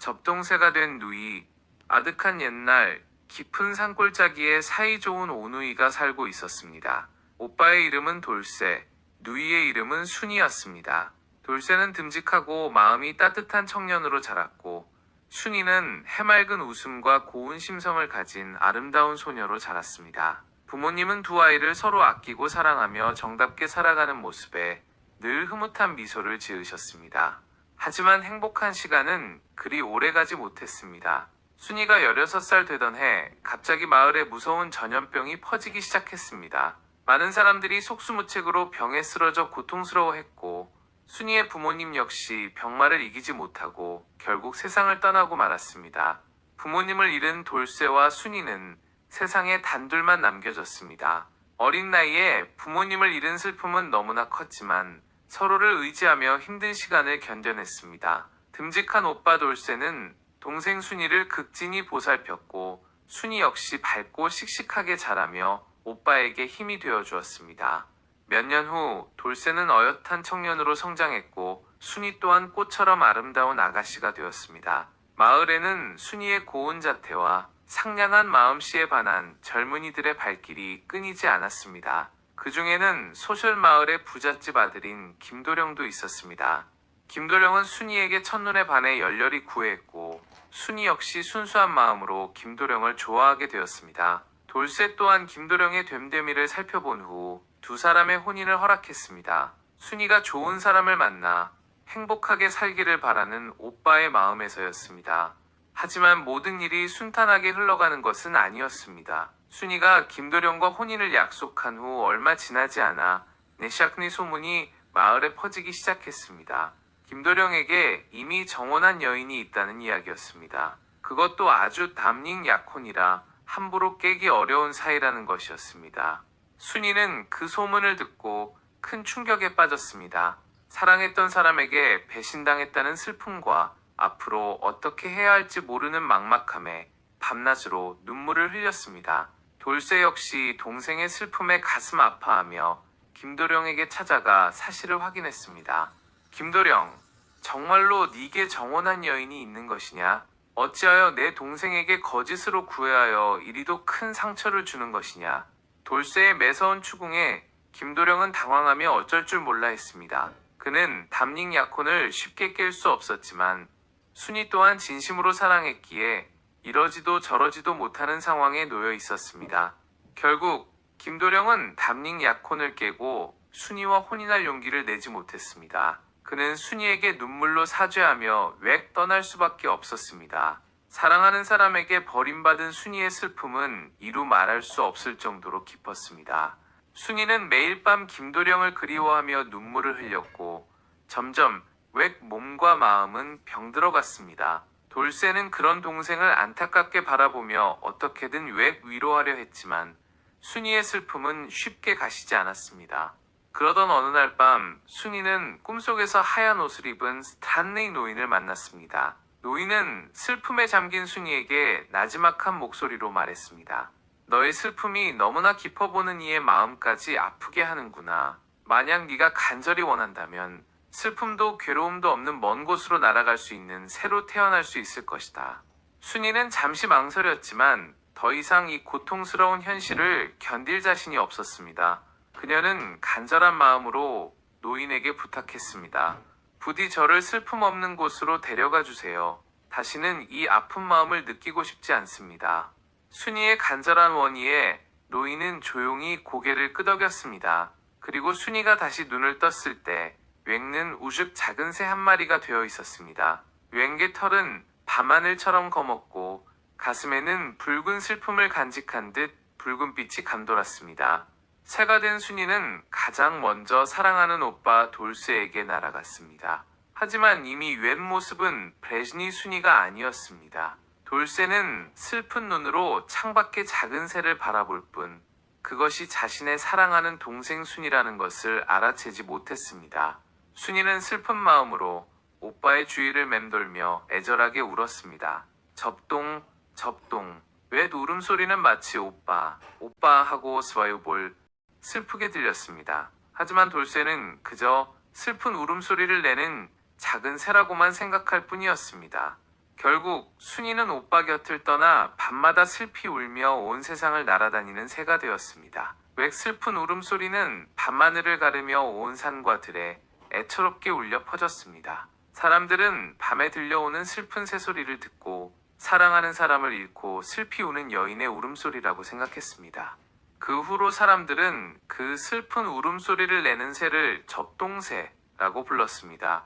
접동새가 된 누이, 아득한 옛날 깊은 산골짜기에 사이좋은 오누이가 살고 있었습니다. 오빠의 이름은 돌쇠, 누이의 이름은 순이였습니다. 돌쇠는 듬직하고 마음이 따뜻한 청년으로 자랐고, 순이는 해맑은 웃음과 고운 심성을 가진 아름다운 소녀로 자랐습니다. 부모님은 두 아이를 서로 아끼고 사랑하며 정답게 살아가는 모습에 늘 흐뭇한 미소를 지으셨습니다. 하지만 행복한 시간은 그리 오래 가지 못했습니다. 순이가 16살 되던 해 갑자기 마을에 무서운 전염병이 퍼지기 시작했습니다. 많은 사람들이 속수무책으로 병에 쓰러져 고통스러워했고 순이의 부모님 역시 병마를 이기지 못하고 결국 세상을 떠나고 말았습니다. 부모님을 잃은 돌쇠와 순이는 세상에 단둘만 남겨졌습니다. 어린 나이에 부모님을 잃은 슬픔은 너무나 컸지만 서로를 의지하며 힘든 시간을 견뎌냈습니다. 듬직한 오빠 돌쇠는 동생 순이를 극진히 보살폈고 순이 역시 밝고 씩씩하게 자라며 오빠에게 힘이 되어 주었습니다. 몇 년 후 돌쇠는 어엿한 청년으로 성장했고 순이 또한 꽃처럼 아름다운 아가씨가 되었습니다. 마을에는 순이의 고운 자태와 상냥한 마음씨에 반한 젊은이들의 발길이 끊이지 않았습니다. 그 중에는 소셜 마을의 부잣집 아들인 김도령도 있었습니다. 김도령은 순이에게 첫눈에 반해 열렬히 구애했고 순이 역시 순수한 마음으로 김도령을 좋아하게 되었습니다. 돌쇠 또한 김도령의 됨됨이를 살펴본 후 두 사람의 혼인을 허락했습니다. 순이가 좋은 사람을 만나 행복하게 살기를 바라는 오빠의 마음에서였습니다. 하지만 모든 일이 순탄하게 흘러가는 것은 아니었습니다. 순이가 김도령과 혼인을 약속한 후 얼마 지나지 않아 네샤크니 소문이 마을에 퍼지기 시작했습니다. 김도령에게 이미 정혼한 여인이 있다는 이야기였습니다. 그것도 아주 담닝 약혼이라 함부로 깨기 어려운 사이라는 것이었습니다. 순이는 그 소문을 듣고 큰 충격에 빠졌습니다. 사랑했던 사람에게 배신당했다는 슬픔과 앞으로 어떻게 해야 할지 모르는 막막함에 밤낮으로 눈물을 흘렸습니다. 돌쇠 역시 동생의 슬픔에 가슴 아파하며 김도령에게 찾아가 사실을 확인했습니다. 김도령, 정말로 네게 정원한 여인이 있는 것이냐? 어찌하여 내 동생에게 거짓으로 구애하여 이리도 큰 상처를 주는 것이냐? 돌쇠의 매서운 추궁에 김도령은 당황하며 어쩔 줄 몰라 했습니다. 그는 담닝 약혼을 쉽게 깰 수 없었지만 순이 또한 진심으로 사랑했기에 이러지도 저러지도 못하는 상황에 놓여 있었습니다. 결국 김도령은 담닝 약혼을 깨고 순이와 혼인할 용기를 내지 못했습니다. 그는 순이에게 눈물로 사죄하며 weg 떠날 수밖에 없었습니다. 사랑하는 사람에게 버림받은 순이의 슬픔은 이루 말할 수 없을 정도로 깊었습니다. 순이는 매일 밤 김도령을 그리워하며 눈물을 흘렸고 점점 weg 몸과 마음은 병들어갔습니다. 돌쇠는 그런 동생을 안타깝게 바라보며 어떻게든 weg 위로하려 했지만 순이의 슬픔은 쉽게 가시지 않았습니다. 그러던 어느 날 밤 순이는 꿈속에서 하얀 옷을 입은 스탄레이 노인을 만났습니다. 노인은 슬픔에 잠긴 순이에게 나지막한 목소리로 말했습니다. 너의 슬픔이 너무나 깊어 보는 이의 마음까지 아프게 하는구나. 만약 네가 간절히 원한다면 슬픔도 괴로움도 없는 먼 곳으로 날아갈 수 있는 새로 태어날 수 있을 것이다. 순이는 잠시 망설였지만 더 이상 이 고통스러운 현실을 견딜 자신이 없었습니다. 그녀는 간절한 마음으로 노인에게 부탁했습니다. 부디 저를 슬픔 없는 곳으로 데려가 주세요. 다시는 이 아픈 마음을 느끼고 싶지 않습니다. 순이의 간절한 원의에 노인은 조용히 고개를 끄덕였습니다. 그리고 순이가 다시 눈을 떴을 때 웽는 우죽 작은 새 한 마리가 되어 있었습니다. 웽의 털은 밤하늘처럼 검었고 가슴에는 붉은 슬픔을 간직한 듯 붉은 빛이 감돌았습니다. 새가 된 순이는 가장 먼저 사랑하는 오빠 돌쇠에게 날아갔습니다. 하지만 이미 웬 모습은 브레즈니 순이가 아니었습니다. 돌쇠는 슬픈 눈으로 창밖의 작은 새를 바라볼 뿐 그것이 자신의 사랑하는 동생 순이라는 것을 알아채지 못했습니다. 순이는 슬픈 마음으로 오빠의 주위를 맴돌며 애절하게 울었습니다. 접동, 접동. 왜 울음소리는 마치 오빠, 오빠 하고 스와요볼 슬프게 들렸습니다. 하지만 돌쇠는 그저 슬픈 울음소리를 내는 작은 새라고만 생각할 뿐이었습니다. 결국 순이는 오빠 곁을 떠나 밤마다 슬피 울며 온 세상을 날아다니는 새가 되었습니다. 웩 슬픈 울음소리는 밤하늘을 가르며 온 산과 들에 애처롭게 울려 퍼졌습니다. 사람들은 밤에 들려오는 슬픈 새소리를 듣고 사랑하는 사람을 잃고 슬피 우는 여인의 울음소리라고 생각했습니다. 그 후로 사람들은 그 슬픈 울음소리를 내는 새를 접동새라고 불렀습니다.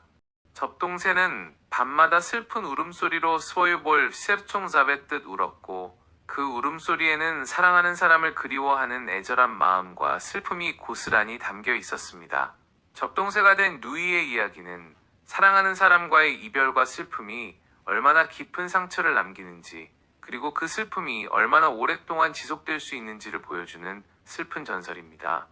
접동새는 밤마다 슬픈 울음소리로 스워유볼 세르총잡의 뜻 울었고 그 울음소리에는 사랑하는 사람을 그리워하는 애절한 마음과 슬픔이 고스란히 담겨 있었습니다. 접동새가 된 누이의 이야기는 사랑하는 사람과의 이별과 슬픔이 얼마나 깊은 상처를 남기는지 그리고 그 슬픔이 얼마나 오랫동안 지속될 수 있는지를 보여주는 슬픈 전설입니다.